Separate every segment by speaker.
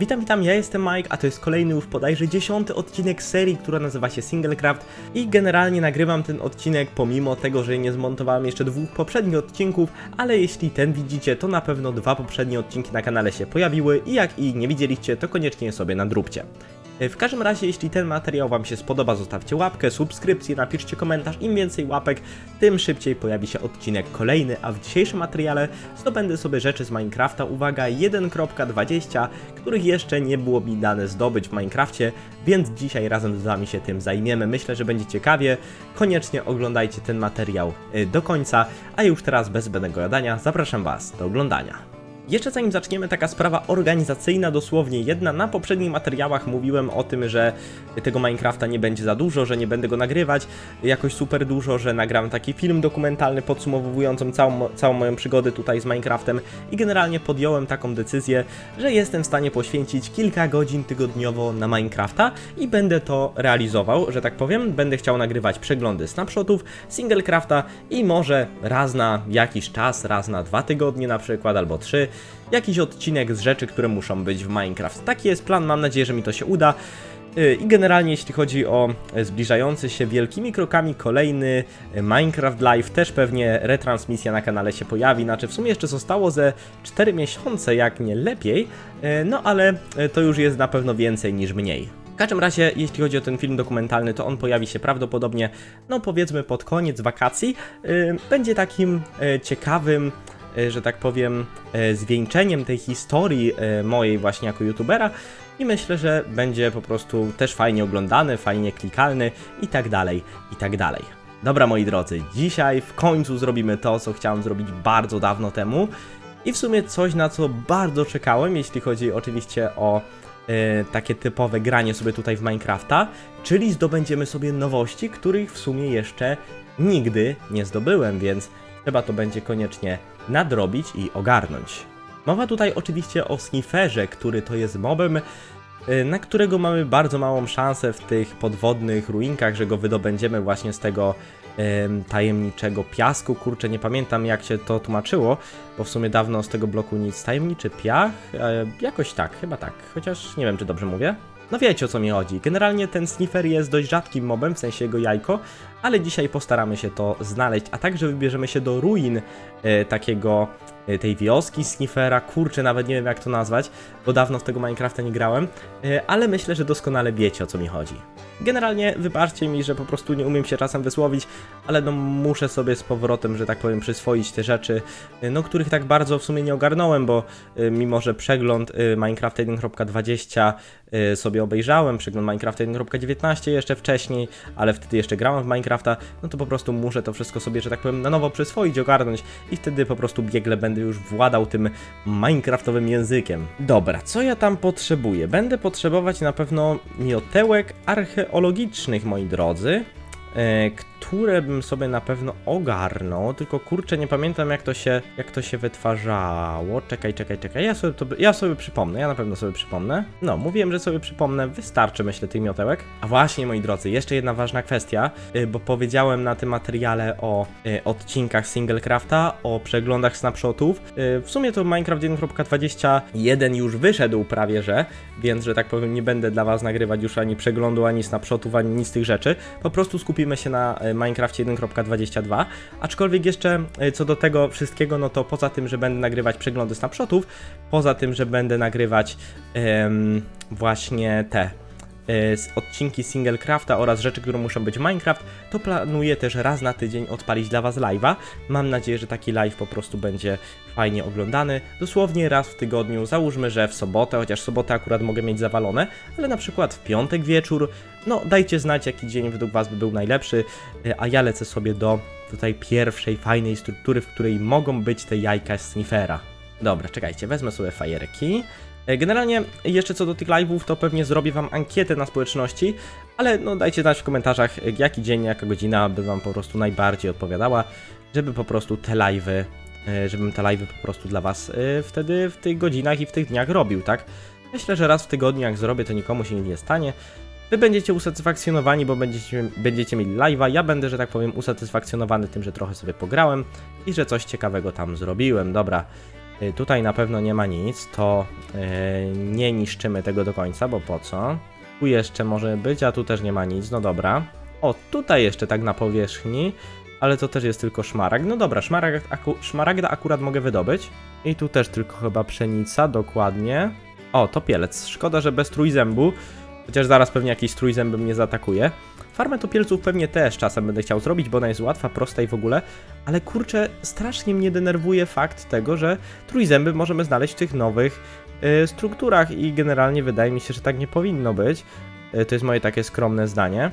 Speaker 1: Witam, witam, ja jestem Mike, a to jest kolejny już bodajże dziesiąty odcinek serii, która nazywa się Singlecraft i generalnie nagrywam ten odcinek pomimo tego, że nie zmontowałem jeszcze dwóch poprzednich odcinków, ale jeśli ten widzicie, to na pewno dwa poprzednie odcinki na kanale się pojawiły i jak ich nie widzieliście, to koniecznie sobie nadróbcie. W każdym razie, jeśli ten materiał Wam się spodoba, zostawcie łapkę, subskrypcję, napiszcie komentarz. Im więcej łapek, tym szybciej pojawi się odcinek kolejny. A w dzisiejszym materiale zdobędę sobie rzeczy z Minecrafta. Uwaga, 1.20, których jeszcze nie było mi dane zdobyć w Minecrafcie, więc dzisiaj razem z Wami się tym zajmiemy. Myślę, że będzie ciekawie. Koniecznie oglądajcie ten materiał y, do końca. A już teraz bez zbędnego gadania zapraszam Was do oglądania. Jeszcze zanim zaczniemy, taka sprawa organizacyjna, dosłownie jedna. Na poprzednich materiałach mówiłem o tym, że tego Minecrafta nie będzie za dużo, że nie będę go nagrywać jakoś super dużo, że nagram taki film dokumentalny podsumowującą całą, całą moją przygodę tutaj z Minecraftem i generalnie podjąłem taką decyzję, że jestem w stanie poświęcić kilka godzin tygodniowo na Minecrafta i będę to realizował, że tak powiem. Będę chciał nagrywać przeglądy snapshotów, singlecrafta i może raz na jakiś czas, raz na dwa tygodnie na przykład, albo trzy, jakiś odcinek z rzeczy, które muszą być w Minecraft. Taki jest plan, mam nadzieję, że mi to się uda. Yy, I generalnie jeśli chodzi o e, zbliżający się wielkimi krokami kolejny e, Minecraft Live, też pewnie retransmisja na kanale się pojawi, znaczy w sumie jeszcze zostało ze 4 miesiące, jak nie lepiej, e, no ale to już jest na pewno więcej niż mniej. W każdym razie, jeśli chodzi o ten film dokumentalny, to on pojawi się prawdopodobnie, no powiedzmy pod koniec wakacji. Yy, Będzie takim ciekawym że tak powiem, e, zwieńczeniem tej historii e, mojej właśnie jako youtubera i myślę, że będzie po prostu też fajnie oglądany, fajnie klikalny i tak dalej, i tak dalej. Dobra moi drodzy, dzisiaj w końcu zrobimy to, co chciałem zrobić bardzo dawno temu i w sumie coś, na co bardzo czekałem, jeśli chodzi oczywiście o e, takie typowe granie sobie tutaj w Minecrafta, czyli zdobędziemy sobie nowości, których w sumie jeszcze nigdy nie zdobyłem, więc trzeba to będzie koniecznie nadrobić i ogarnąć. Mowa tutaj oczywiście o Snifferze, który to jest mobem, y, na którego mamy bardzo małą szansę w tych podwodnych ruinkach, że go wydobędziemy właśnie z tego em, tajemniczego piasku. Kurczę, nie pamiętam jak się to tłumaczyło, bo w sumie dawno z tego bloku nic. Tajemniczy piach? E, jakoś tak, chyba tak. Chociaż nie wiem, czy dobrze mówię. No wiecie o co mi chodzi. Generalnie ten sniffer jest dość rzadkim mobem, w sensie jego jajko, ale dzisiaj postaramy się to znaleźć, a także wybierzemy się do ruin e, takiego, tej wioski sniffera, kurczę, nawet nie wiem jak to nazwać, bo dawno w tego Minecrafta nie grałem, e, ale myślę, że doskonale wiecie o co mi chodzi. Generalnie wybaczcie mi, że po prostu nie umiem się czasem wysłowić, ale no muszę sobie z powrotem, że tak powiem, przyswoić te rzeczy, e, no których tak bardzo w sumie nie ogarnąłem, bo e, mimo, że przegląd e, Minecraft 1.20 e, sobie obejrzałem, przegląd Minecraft 1.19 jeszcze wcześniej, ale wtedy jeszcze grałem w Minecrafta, no to po prostu muszę to wszystko sobie, że tak powiem, na nowo przyswoić, ogarnąć i wtedy po prostu biegle będę już władał tym Minecraftowym językiem. Dobra, co ja tam potrzebuję? Będę potrzebować na pewno miotełek archeologicznych, moi drodzy, e, które bym sobie na pewno ogarnął, tylko kurczę, nie pamiętam jak to się, jak to się wytwarzało. Czekaj, czekaj, czekaj, ja sobie, to, ja sobie przypomnę, ja na pewno sobie przypomnę. No, mówiłem, że sobie przypomnę, wystarczy myślę tych miotełek. A właśnie, moi drodzy, jeszcze jedna ważna kwestia, y, bo powiedziałem na tym materiale o y, odcinkach Singlecrafta, o przeglądach snapshotów. Y, W sumie to Minecraft 1.21 już wyszedł prawie, że, więc, że tak powiem, nie będę dla was nagrywać już ani przeglądu, ani snapshotów, ani nic z tych rzeczy. Po prostu skupimy się na Minecraft 1.22. Aczkolwiek jeszcze e, co do tego wszystkiego, no to poza tym, że będę nagrywać przeglądy snapshotów, poza tym, że będę nagrywać em, właśnie te odcinki Singlecrafta oraz rzeczy, które muszą być Minecraft, to planuję też raz na tydzień odpalić dla Was live'a. Mam nadzieję, że taki live po prostu będzie fajnie oglądany. Dosłownie raz w tygodniu, załóżmy, że w sobotę, chociaż sobotę akurat mogę mieć zawalone, ale na przykład w piątek wieczór. No, dajcie znać, jaki dzień według Was by był najlepszy, e, a ja lecę sobie do tutaj pierwszej fajnej struktury, w której mogą być te jajka Sniffera. Dobra, czekajcie, wezmę sobie fajerki. E, Generalnie jeszcze co do tych live'ów, to pewnie zrobię wam ankietę na społeczności, ale no dajcie znać w komentarzach, e, jaki dzień, jaka godzina by wam po prostu najbardziej odpowiadała, żeby po prostu te live'y, e, żebym te live'y po prostu dla was wtedy w tych godzinach i w tych dniach robił, tak? Myślę, że raz w tygodniu jak zrobię, to nikomu się nie stanie. Wy będziecie usatysfakcjonowani, bo będziecie, będziecie mieli live'a. Ja będę, że tak powiem, usatysfakcjonowany tym, że trochę sobie pograłem i że coś ciekawego tam zrobiłem. Dobra, Tutaj na pewno nie ma nic, to y, nie niszczymy tego do końca, bo po co? Tu jeszcze może być, a tu też nie ma nic, no dobra. O, tutaj jeszcze tak na powierzchni, ale to też jest tylko szmaragd. No dobra, szmaragd, aku, szmaragda akurat mogę wydobyć. I tu też tylko chyba pszenica, dokładnie. O, to pielec. Szkoda, że bez trójzębu, chociaż zaraz pewnie jakiś trójzęby mnie zaatakuje. Farmę topielców pewnie też czasem będę chciał zrobić, bo ona jest łatwa, prosta i w ogóle, ale kurczę, strasznie mnie denerwuje fakt tego, że trójzęby możemy znaleźć w tych nowych y, strukturach i generalnie wydaje mi się, że tak nie powinno być. Y, to jest moje takie skromne zdanie.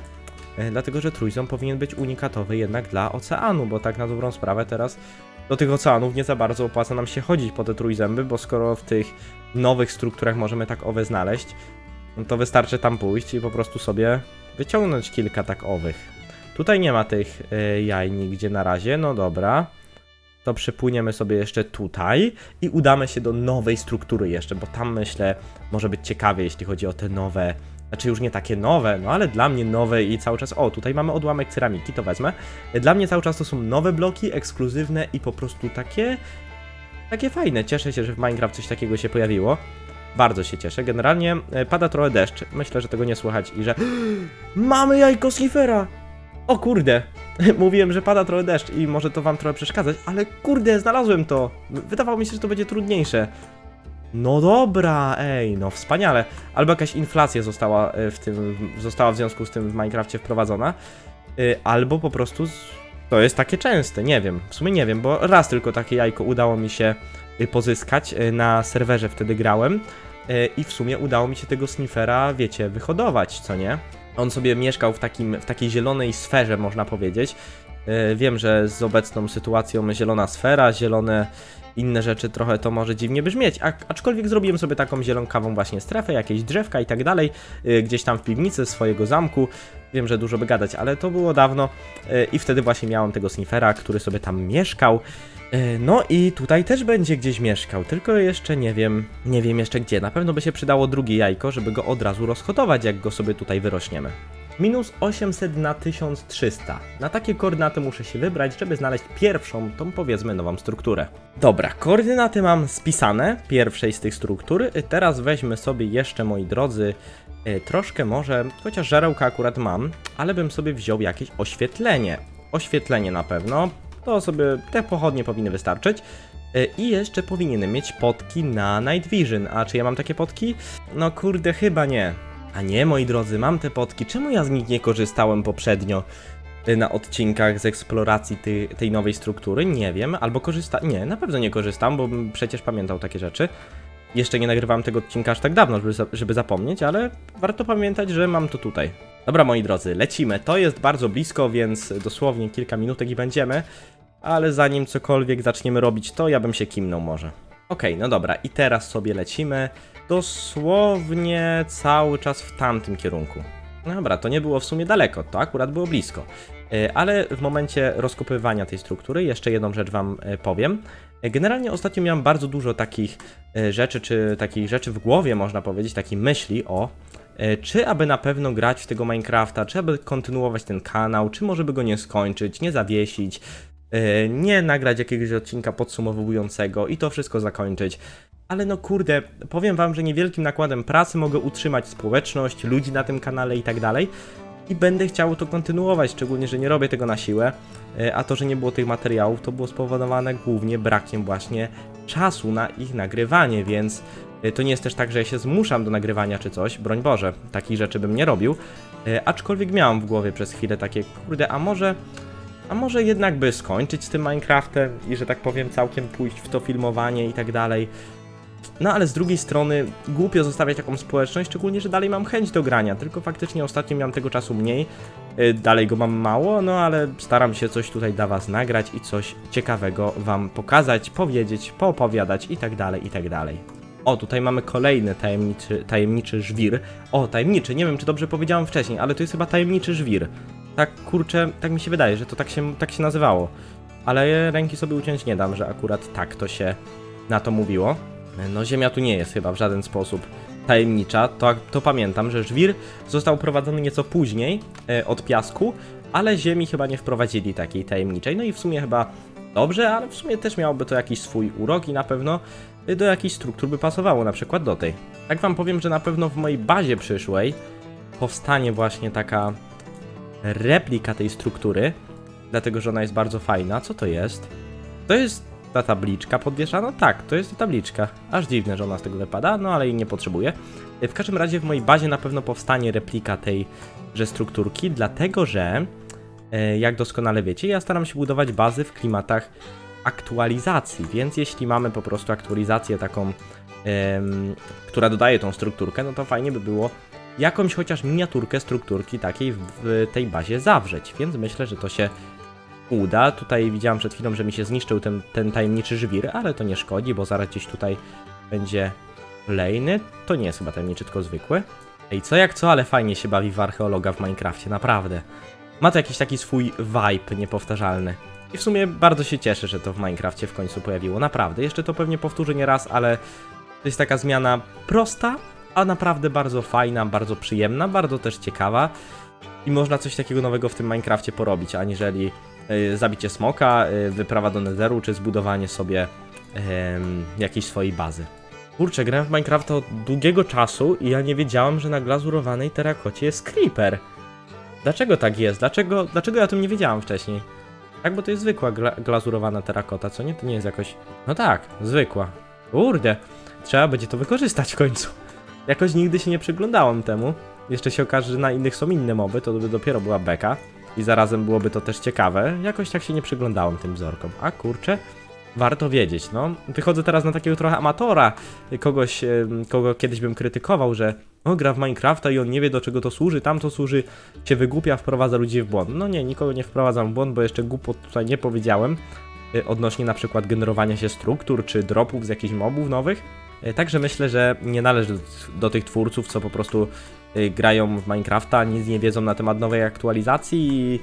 Speaker 1: Y, dlatego, że trójząb powinien być unikatowy jednak dla oceanu, bo tak na dobrą sprawę teraz do tych oceanów nie za bardzo opłaca nam się chodzić po te trójzęby, bo skoro w tych nowych strukturach możemy tak owe znaleźć, no to wystarczy tam pójść i po prostu sobie wyciągnąć kilka tak owych. Tutaj nie ma tych y, jaj nigdzie na razie, no dobra. To przepłyniemy sobie jeszcze tutaj i udamy się do nowej struktury jeszcze, bo tam myślę może być ciekawie, jeśli chodzi o te nowe, znaczy już nie takie nowe, no ale dla mnie nowe i cały czas, o tutaj mamy odłamek ceramiki, to wezmę. Dla mnie cały czas to są nowe bloki, ekskluzywne i po prostu takie, takie fajne. Cieszę się, że w Minecraft coś takiego się pojawiło. Bardzo się cieszę. Generalnie e, pada trochę deszcz. Myślę, że tego nie słychać i że. Mamy jajko Slifera! O kurde! Mówiłem, że pada trochę deszcz i może to wam trochę przeszkadzać, ale kurde, znalazłem to! Wydawało mi się, że to będzie trudniejsze. No dobra, ej, no wspaniale. Albo jakaś inflacja została e, w tym, została w związku z tym w Minecrafcie wprowadzona, y, albo po prostu to jest takie częste, nie wiem. W sumie nie wiem, bo raz tylko takie jajko udało mi się pozyskać. Na serwerze wtedy grałem i w sumie udało mi się tego snifera, wiecie, wyhodować, co nie? On sobie mieszkał w, takim, w takiej zielonej sferze, można powiedzieć. Y, Wiem, że z obecną sytuacją zielona sfera, zielone inne rzeczy trochę to może dziwnie brzmieć, aczkolwiek zrobiłem sobie taką zielonkawą właśnie strefę, jakieś drzewka i tak dalej, y, gdzieś tam w piwnicy swojego zamku. Wiem, że dużo by gadać, ale to było dawno i wtedy właśnie miałem tego snifera, który sobie tam mieszkał. Y, No i tutaj też będzie gdzieś mieszkał, tylko jeszcze nie wiem, nie wiem jeszcze gdzie. Na pewno by się przydało drugie jajko, żeby go od razu rozhodować, jak go sobie tutaj wyrośniemy. Minus 800 na 1300. Na takie koordynaty muszę się wybrać, żeby znaleźć pierwszą, tą powiedzmy nową strukturę. Dobra, koordynaty mam spisane, pierwszej z tych struktur. Y, Teraz weźmy sobie jeszcze, moi drodzy, y, troszkę może, chociaż żarełka akurat mam, ale bym sobie wziął jakieś oświetlenie. Oświetlenie na pewno, to sobie te pochodnie powinny wystarczyć. Y, I jeszcze powinienem mieć potki na Night Vision. A czy ja mam takie potki? No kurde, chyba nie. A nie, moi drodzy, mam te potki. Czemu ja z nich nie korzystałem poprzednio y, na odcinkach z eksploracji ty, tej nowej struktury? Nie wiem. Albo korzysta... Nie, na pewno nie korzystam, bo przecież pamiętał takie rzeczy. Jeszcze nie nagrywałem tego odcinka aż tak dawno, żeby, żeby zapomnieć, ale warto pamiętać, że mam to tutaj. Dobra, moi drodzy, lecimy. To jest bardzo blisko, więc dosłownie kilka minutek i będziemy. Ale zanim cokolwiek zaczniemy robić, to ja bym się kimnął może. Okej, no dobra, i teraz sobie lecimy dosłownie cały czas w tamtym kierunku. Dobra, to nie było w sumie daleko, to akurat było blisko. E, Ale w momencie rozkopywania tej struktury jeszcze jedną rzecz Wam e, powiem. E, Generalnie ostatnio miałem bardzo dużo takich rzeczy, czy takich rzeczy w głowie, można powiedzieć, takich myśli o czy aby na pewno grać w tego Minecrafta, czy aby kontynuować ten kanał, czy może by go nie skończyć, nie zawiesić, nie nagrać jakiegoś odcinka podsumowującego i to wszystko zakończyć. Ale no kurde, powiem wam, że niewielkim nakładem pracy mogę utrzymać społeczność, ludzi na tym kanale i tak dalej. I będę chciał to kontynuować, szczególnie, że nie robię tego na siłę. E, A to, że nie było tych materiałów, to było spowodowane głównie brakiem właśnie czasu na ich nagrywanie, więc e, to nie jest też tak, że ja się zmuszam do nagrywania czy coś, broń Boże, takich rzeczy bym nie robił. E, Aczkolwiek miałam w głowie przez chwilę takie, kurde, a może a może jednak by skończyć z tym Minecraftem i że tak powiem całkiem pójść w to filmowanie i tak dalej. No ale z drugiej strony głupio zostawiać taką społeczność, szczególnie, że dalej mam chęć do grania, tylko faktycznie ostatnio miałem tego czasu mniej, y, dalej go mam mało, no ale staram się coś tutaj dla was nagrać i coś ciekawego wam pokazać, powiedzieć, poopowiadać i tak dalej, i tak dalej. O, tutaj mamy kolejny tajemniczy, tajemniczy żwir. O, tajemniczy, nie wiem czy dobrze powiedziałem wcześniej, ale to jest chyba tajemniczy żwir. Tak kurczę, tak mi się wydaje, że to tak się, tak się nazywało. Ale ręki sobie uciąć nie dam, że akurat tak to się na to mówiło. No ziemia tu nie jest chyba w żaden sposób tajemnicza, to, to pamiętam, że żwir został prowadzony nieco później e, od piasku, ale ziemi chyba nie wprowadzili takiej tajemniczej, no i w sumie chyba dobrze, ale w sumie też miałoby to jakiś swój urok i na pewno y, do jakichś struktur by pasowało, na przykład do tej. Tak wam powiem, że na pewno w mojej bazie przyszłej powstanie właśnie taka replika tej struktury, dlatego że ona jest bardzo fajna. Co to jest? To jest ta tabliczka podwieszana? Tak, to jest ta tabliczka. Aż dziwne, że ona z tego wypada, no ale jej nie potrzebuję. W każdym razie w mojej bazie na pewno powstanie replika tej że strukturki, dlatego że e, jak doskonale wiecie, ja staram się budować bazy w klimatach aktualizacji, więc jeśli mamy po prostu aktualizację taką, która dodaje tą strukturkę, no to fajnie by było jakąś chociaż miniaturkę strukturki takiej w, tej bazie zawrzeć, więc myślę, że to się uda. Tutaj widziałem przed chwilą, że mi się zniszczył ten, ten tajemniczy żwir, ale to nie szkodzi, bo zaraz gdzieś tutaj będzie kolejny. To nie jest chyba tajemniczy, tylko zwykły. Ej, co jak co, ale fajnie się bawi w archeologa w Minecrafcie, naprawdę. Ma to jakiś taki swój vibe niepowtarzalny. I w sumie bardzo się cieszę, że to w Minecrafcie w końcu pojawiło, naprawdę. Jeszcze to pewnie powtórzę nie raz, ale to jest taka zmiana prosta, a naprawdę bardzo fajna, bardzo przyjemna, bardzo też ciekawa. I można coś takiego nowego w tym Minecrafcie porobić, aniżeli y, zabicie smoka, y, wyprawa do netheru, czy zbudowanie sobie em, jakiejś swojej bazy. Kurczę, grałem w Minecrafta od długiego czasu i ja nie wiedziałem, że na glazurowanej terakocie jest creeper. Dlaczego tak jest? Dlaczego, dlaczego ja o tym nie wiedziałem wcześniej? Tak, bo to jest zwykła gla glazurowana terakota, co nie? To nie jest jakoś... No tak, zwykła. Kurde, trzeba będzie to wykorzystać w końcu. Jakoś nigdy się nie przyglądałem temu. Jeszcze się okaże, że na innych są inne moby, to by dopiero była beka. I zarazem byłoby to też ciekawe. Jakoś tak się nie przyglądałem tym wzorkom. A kurczę, warto wiedzieć, no. Wychodzę teraz na takiego trochę amatora, kogoś, kogo kiedyś bym krytykował, że o, gra w Minecrafta i on nie wie do czego to służy, tam to służy, się wygłupia, wprowadza ludzi w błąd. No nie, nikogo nie wprowadzam w błąd, bo jeszcze głupot tutaj nie powiedziałem, y, odnośnie na przykład generowania się struktur, czy dropów z jakichś mobów nowych. Y, Także myślę, że nie należy do, tych twórców, co po prostu y, grają w Minecrafta, nic nie wiedzą na temat nowej aktualizacji i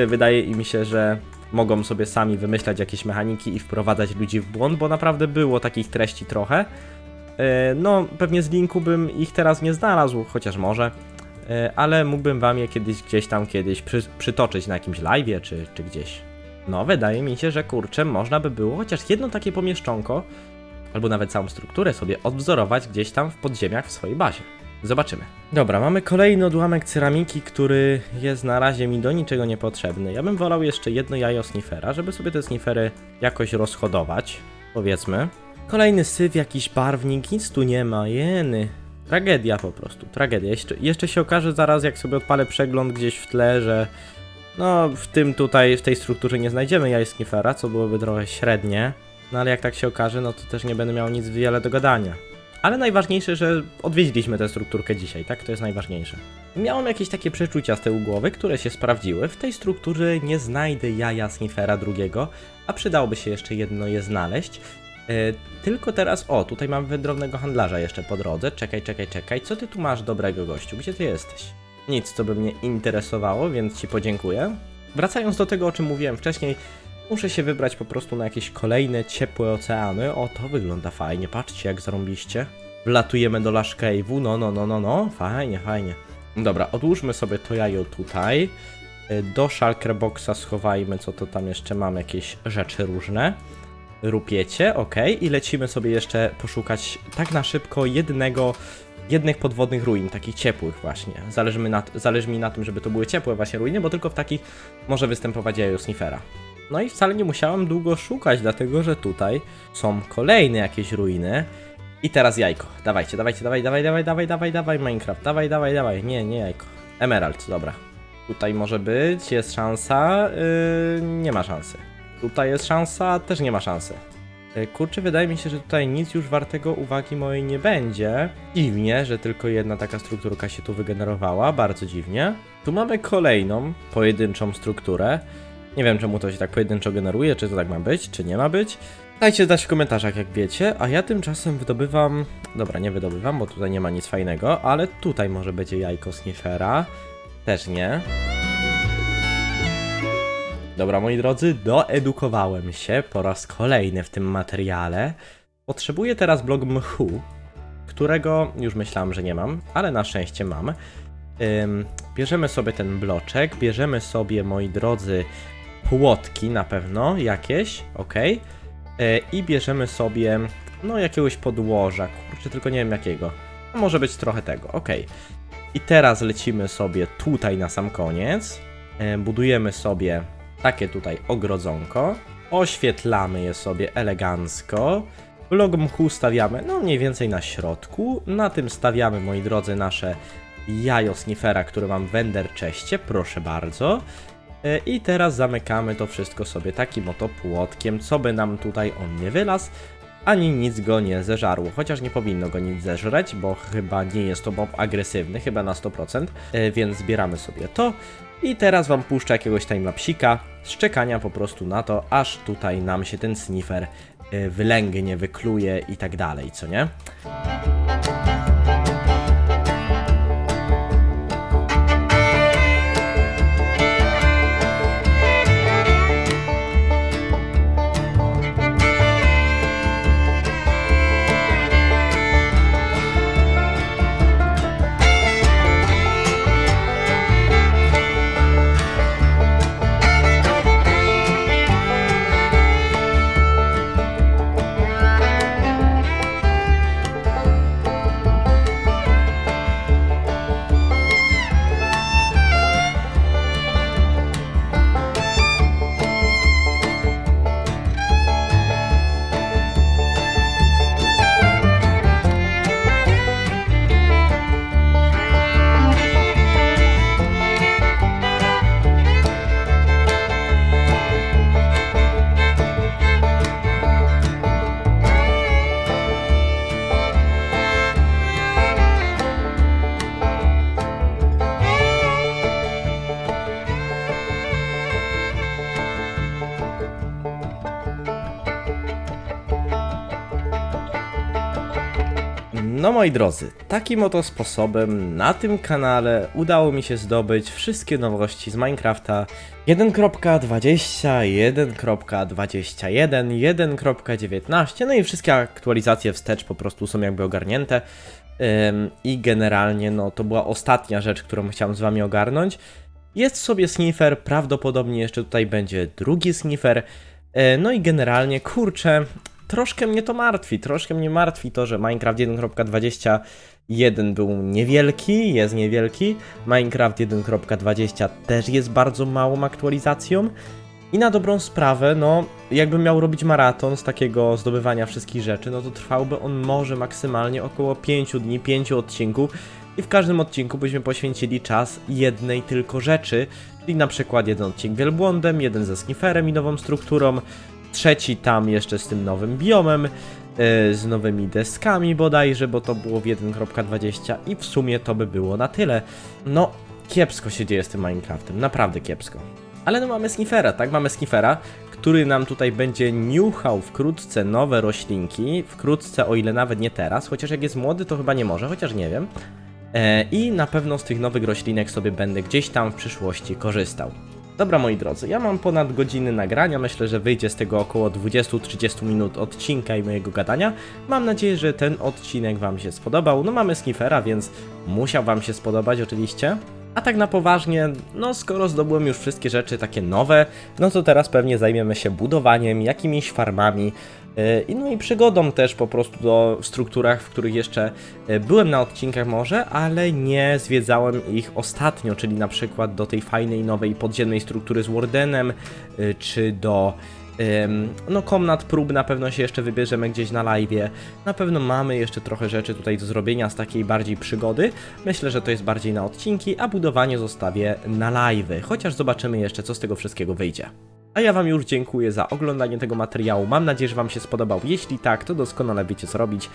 Speaker 1: y, wydaje mi się, że mogą sobie sami wymyślać jakieś mechaniki i wprowadzać ludzi w błąd, bo naprawdę było takich treści trochę. E, No, pewnie z linku bym ich teraz nie znalazł, chociaż może, E, ale mógłbym wam je kiedyś gdzieś tam kiedyś przy, przytoczyć na jakimś live'ie czy, czy gdzieś. No, wydaje mi się, że kurczę, można by było chociaż jedno takie pomieszczonko, albo nawet całą strukturę sobie odwzorować gdzieś tam w podziemiach w swojej bazie. Zobaczymy. Dobra, mamy kolejny odłamek ceramiki, który jest na razie mi do niczego niepotrzebny. Ja bym wolał jeszcze jedno jajo snifera, żeby sobie te snifery jakoś rozhodować, powiedzmy. Kolejny syf, jakiś barwnik, nic tu nie ma, jeny. Tragedia po prostu, tragedia. Jeszcze, jeszcze się okaże zaraz, jak sobie odpalę przegląd gdzieś w tle, że no w tym tutaj, w tej strukturze nie znajdziemy jaj snifera, co byłoby trochę średnie. No ale jak tak się okaże, no to też nie będę miał nic wiele do gadania. Ale najważniejsze, że odwiedziliśmy tę strukturkę dzisiaj, tak? To jest najważniejsze. Miałem jakieś takie przeczucia z tyłu głowy, które się sprawdziły. W tej strukturze nie znajdę jaja snifera drugiego, a przydałoby się jeszcze jedno je znaleźć. E, tylko teraz, o, tutaj mam wędrownego handlarza jeszcze po drodze. Czekaj, czekaj, czekaj. Co ty tu masz dobrego, gościu? Gdzie ty jesteś? Nic, co by mnie interesowało, więc ci podziękuję. Wracając do tego, o czym mówiłem wcześniej, muszę się wybrać po prostu na jakieś kolejne ciepłe oceany. O, to wygląda fajnie, patrzcie jak zarąbiście. Wlatujemy do Lash Cave'u, no, no, no, no, no, fajnie, fajnie. Dobra, odłóżmy sobie to jajo tutaj. Y, Do Shulker Boxa schowajmy, co to tam jeszcze mam, jakieś rzeczy różne. Rupiecie, ok. I lecimy sobie jeszcze poszukać tak na szybko jednego, jednych podwodnych ruin, takich ciepłych właśnie. Zależy mi, na, zależy mi na tym, żeby to były ciepłe właśnie ruiny, bo tylko w takich może występować jajo snifera. No i wcale nie musiałem długo szukać, dlatego że tutaj są kolejne jakieś ruiny. I teraz jajko. Dawajcie, dawajcie, dawaj, dawaj, dawaj, dawaj, dawaj, dawaj, Minecraft. Dawaj, dawaj, dawaj. Nie, nie jajko. Emerald, dobra. Tutaj może być, jest szansa. Yy, nie ma szansy. Tutaj jest szansa, też nie ma szansy. Yy, kurczę, wydaje mi się, że tutaj nic już wartego uwagi mojej nie będzie. Dziwnie, że tylko jedna taka strukturka się tu wygenerowała, bardzo dziwnie. Tu mamy kolejną, pojedynczą strukturę. Nie wiem, czemu to się tak pojedynczo generuje, czy to tak ma być, czy nie ma być. Dajcie znać w komentarzach, jak wiecie, a ja tymczasem wydobywam... Dobra, nie wydobywam, bo tutaj nie ma nic fajnego, ale tutaj może będzie jajko snifera. Też nie. Dobra, moi drodzy, doedukowałem się po raz kolejny w tym materiale. Potrzebuję teraz blog mchu, którego już myślałem, że nie mam, ale na szczęście mam. Ym, bierzemy sobie ten bloczek, bierzemy sobie, moi drodzy, płotki na pewno, jakieś, ok. I bierzemy sobie, no jakiegoś podłoża, kurczę, tylko nie wiem jakiego. Może być trochę tego, ok. I teraz lecimy sobie tutaj na sam koniec. E, Budujemy sobie takie tutaj ogrodzonko. Oświetlamy je sobie elegancko. Blok mchu stawiamy, no mniej więcej na środku. Na tym stawiamy, moi drodzy, nasze jajo snifera, które mam w Ender Czeście, proszę bardzo. E, I teraz zamykamy to wszystko sobie takim oto płotkiem, co by nam tutaj on nie wylazł, ani nic go nie zeżarło. Chociaż nie powinno go nic zeżreć, bo chyba nie jest to mob agresywny, chyba na 100%, e, więc zbieramy sobie to. I teraz wam puszczę jakiegoś timelapsika z czekania po prostu na to, aż tutaj nam się ten sniffer e, wylęgnie, wykluje i tak dalej, co nie? Moi drodzy, takim oto sposobem na tym kanale udało mi się zdobyć wszystkie nowości z Minecrafta 1.20, 1.21, 1.19, no i wszystkie aktualizacje wstecz po prostu są jakby ogarnięte. I generalnie no to była ostatnia rzecz, którą chciałem z wami ogarnąć. Jest sobie sniffer, prawdopodobnie jeszcze tutaj będzie drugi sniffer. E, No i generalnie, kurczę, troszkę mnie to martwi. Troszkę mnie martwi to, że Minecraft 1.21 był niewielki, jest niewielki. Minecraft 1.20 też jest bardzo małą aktualizacją. I na dobrą sprawę, no, jakbym miał robić maraton z takiego zdobywania wszystkich rzeczy, no to trwałby on może maksymalnie około 5 dni, 5 odcinków. I w każdym odcinku byśmy poświęcili czas jednej tylko rzeczy, czyli na przykład jeden odcinek wielbłądem, jeden ze snifferem i nową strukturą, trzeci tam jeszcze z tym nowym biomem, yy, z nowymi deskami bodajże, bo to było w 1.20 i w sumie to by było na tyle. No, kiepsko się dzieje z tym Minecraftem, naprawdę kiepsko. Ale no mamy Sniffera, tak? Mamy Sniffera, który nam tutaj będzie niuchał wkrótce nowe roślinki, wkrótce o ile nawet nie teraz, chociaż jak jest młody to chyba nie może, chociaż nie wiem. E, I na pewno z tych nowych roślinek sobie będę gdzieś tam w przyszłości korzystał. Dobra moi drodzy, ja mam ponad godziny nagrania, myślę, że wyjdzie z tego około 20-30 minut odcinka i mojego gadania. Mam nadzieję, że ten odcinek Wam się spodobał. No mamy Sniffera, więc musiał Wam się spodobać oczywiście. A tak na poważnie, no skoro zdobyłem już wszystkie rzeczy takie nowe, no to teraz pewnie zajmiemy się budowaniem, jakimiś farmami, yy, no i przygodą też po prostu do strukturach, w których jeszcze yy, byłem na odcinkach może, ale nie zwiedzałem ich ostatnio, czyli na przykład do tej fajnej nowej podziemnej struktury z Wardenem, yy, czy do no komnat prób na pewno się jeszcze wybierzemy gdzieś na live'ie. Na pewno mamy jeszcze trochę rzeczy tutaj do zrobienia z takiej bardziej przygody. Myślę, że to jest bardziej na odcinki, a budowanie zostawię na live'y, chociaż zobaczymy jeszcze co z tego wszystkiego wyjdzie. A ja Wam już dziękuję za oglądanie tego materiału. Mam nadzieję, że Wam się spodobał. Jeśli tak, to doskonale wiecie co robić.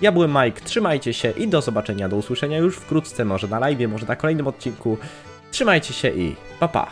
Speaker 1: Ja byłem Mike, trzymajcie się i do zobaczenia, do usłyszenia już wkrótce, może na live, może na kolejnym odcinku. Trzymajcie się i pa pa!